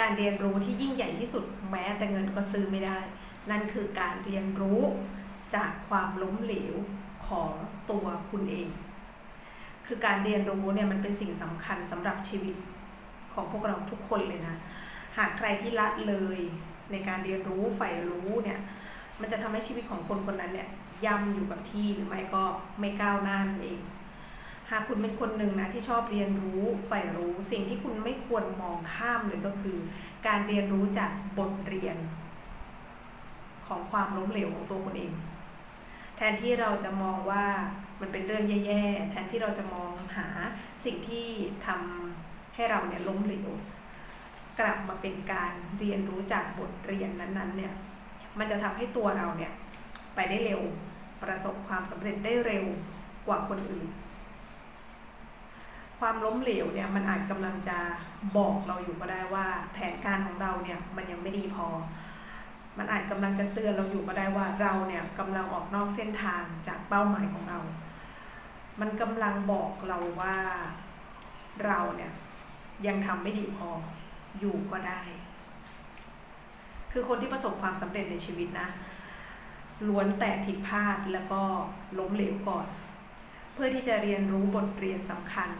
การเรียนรู้ที่ยิ่งใหญ่ที่สุดแม้แต่เงินก็ซื้อไม่ได้ นั่นคือการเรียนรู้จากความล้มเหลวของตัวคุณเอง คือการเรียนรู้เนี่ยมันเป็นสิ่งสำคัญสำหรับชีวิตของพวกเราทุกคนเลยนะ หากใครที่ละเลยในการเรียนรู้ใฝ่รู้เนี่ย มันจะทำให้ชีวิตของคนคนนั้นเนี่ยย่ำอยู่กับที่หรือไม่ก็ไม่ก้าวหน้านั่นเอง หากคุณเป็นคนหนึ่งนะที่ชอบเรียนรู้ใฝ่รู้สิ่งที่คุณไม่ควรมองข้ามเลยก็คือ การเรียนรู้จากบทเรียน ของความล้มเหลวของตัวคุณเอง แทนที่เราจะมองว่ามันเป็นเรื่องแย่ๆแทนที่เราจะมองหาสิ่งที่ทำให้เราเนี่ยล้มเหลวกลับมาเป็นการเรียนรู้จากบทเรียนนั้นๆเนี่ยมันจะทำให้ตัวเราเนี่ยไปได้เร็วประสบความสำเร็จได้เร็วกว่าคนอื่น ความล้มเหลวเนี่ยมันอาจกำลังจะบอกเราอยู่ก็ได้ว่า แผนการของเราเนี่ยมันยังไม่ดีพอ มันอาจกำลังจะเตือนเราอยู่ก็ได้ว่าเราเนี่ยกำลังออกนอกเส้นทางจากเป้าหมายของเรา มันกำลังบอกเราว่าเราเนี่ยยังทำไม่ดีพออยู่ก็ได้ คือคนที่ประสบความสำเร็จในชีวิตนะล้วนแต่ผิดพลาดแล้วก็ล้มเหลวก่อน เพื่อที่จะเรียนรู้บทเรียนสำคัญ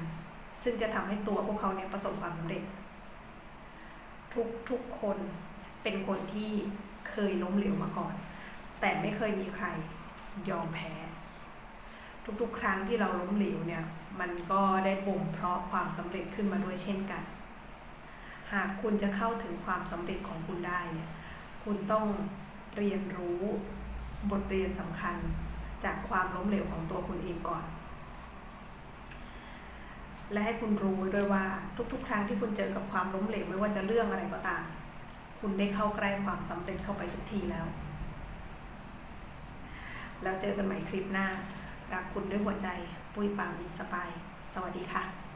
ซึ่งจะทำให้ตัวพวกเขาเนี่ยประสบความสำเร็จ ทุกทุกคนเป็นคนที่เคยล้มเหลวมาก่อน แต่ไม่เคยมีใครยอมแพ้ ทุกๆ ครั้งที่เราล้มเหลวเนี่ย มันก็ได้บ่มเพาะความสำเร็จขึ้นมาด้วยเช่นกัน หากคุณจะเข้าถึงความสำเร็จของคุณได้เนี่ย คุณต้องเรียนรู้บทเรียนสำคัญจากความล้มเหลวของตัวคุณเองก่อน และให้คุณรู้ไว้ด้วยว่าทุกๆ ครั้งที่คุณเจอกับความล้มเหลวไม่ว่าจะเรื่องอะไรก็ตาม คุณได้เข้าใกล้ความสำเร็จเข้าไปทุกทีแล้ว แล้วเจอกันใหม่คลิปหน้า รักคุณด้วยหัวใจ ปุ้ยปางอินสปาย สวัสดีค่ะ